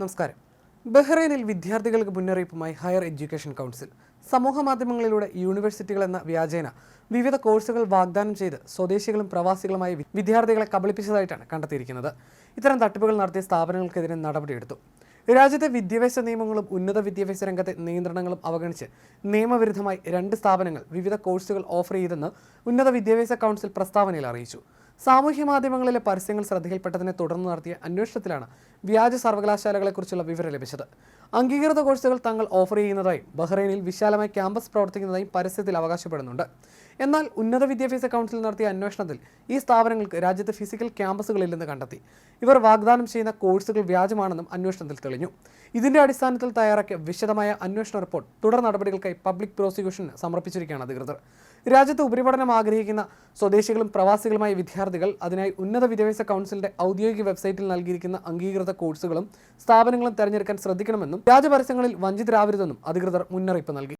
നമസ്കാരം. ബഹ്റൈനിൽ വിദ്യാർത്ഥികൾക്ക് മുന്നറിയിപ്പുമായി ഹയർ എഡ്യൂക്കേഷൻ കൗൺസിൽ. സമൂഹ മാധ്യമങ്ങളിലൂടെ യൂണിവേഴ്സിറ്റികൾ എന്ന വ്യാജേന വിവിധ കോഴ്സുകൾ വാഗ്ദാനം ചെയ്ത് സ്വദേശികളും പ്രവാസികളുമായി വിദ്യാർത്ഥികളെ കബളിപ്പിച്ചതായിട്ടാണ് കണ്ടെത്തിയിരിക്കുന്നത്. ഇത്തരം തട്ടിപ്പുകൾ നടത്തിയ സ്ഥാപനങ്ങൾക്കെതിരെ നടപടിയെടുത്തു. രാജ്യത്തെ വിദ്യാഭ്യാസ നിയമങ്ങളും ഉന്നത വിദ്യാഭ്യാസ രംഗത്തെ നിയന്ത്രണങ്ങളും അവഗണിച്ച് നിയമവിരുദ്ധമായി രണ്ട് സ്ഥാപനങ്ങൾ വിവിധ കോഴ്സുകൾ ഓഫർ ചെയ്തെന്ന് ഉന്നത വിദ്യാഭ്യാസ കൗൺസിൽ പ്രസ്താവനയിൽ അറിയിച്ചു. സാമൂഹ്യ മാധ്യമങ്ങളിലെ പരസ്യങ്ങൾ ശ്രദ്ധയിൽപ്പെട്ടതിനെ തുടർന്ന് നടത്തിയ അന്വേഷണത്തിലാണ് വ്യാജ സർവകലാശാലകളെക്കുറിച്ചുള്ള വിവരം ലഭിച്ചത്. അംഗീകൃത കോഴ്സുകൾ തങ്ങൾ ഓഫർ ചെയ്യുന്നതായും ബഹ്റൈനിൽ വിശാലമായി ക്യാമ്പസ് പ്രവർത്തിക്കുന്നതായും പരസ്യത്തിൽ അവകാശപ്പെടുന്നുണ്ട്. എന്നാൽ ഉന്നത വിദ്യാഭ്യാസ കൗൺസിൽ നടത്തിയ അന്വേഷണത്തിൽ ഈ സ്ഥാപനങ്ങൾക്ക് രാജ്യത്ത് ഫിസിക്കൽ ക്യാമ്പസുകളില്ലെന്ന് കണ്ടെത്തി. ഇവർ വാഗ്ദാനം ചെയ്യുന്ന കോഴ്സുകൾ വ്യാജമാണെന്നും അന്വേഷണത്തിൽ തെളിഞ്ഞു. ഇതിന്റെ അടിസ്ഥാനത്തിൽ തയ്യാറാക്കിയ വിശദമായ അന്വേഷണ റിപ്പോർട്ട് തുടർ നടപടികൾക്കായി പബ്ലിക് പ്രോസിക്യൂഷന് സമർപ്പിച്ചിരിക്കുകയാണ് അധികൃതർ. രാജ്യത്ത് ഉപരിപഠനം ആഗ്രഹിക്കുന്ന സ്വദേശികളും പ്രവാസികളുമായ വിദ്യാർത്ഥികൾ അതിനായി ഉന്നത വിദ്യാഭ്യാസ കൗൺസിലിന്റെ ഔദ്യോഗിക വെബ്സൈറ്റിൽ നൽകിയിരിക്കുന്ന അംഗീകൃത കോഴ്സുകളും സ്ഥാപനങ്ങളും തെരഞ്ഞെടുക്കാൻ ശ്രദ്ധിക്കണമെന്നും വ്യാജ വഞ്ചിതരാവരുതെന്നും അധികൃതർ മുന്നറിയിപ്പ് നൽകി.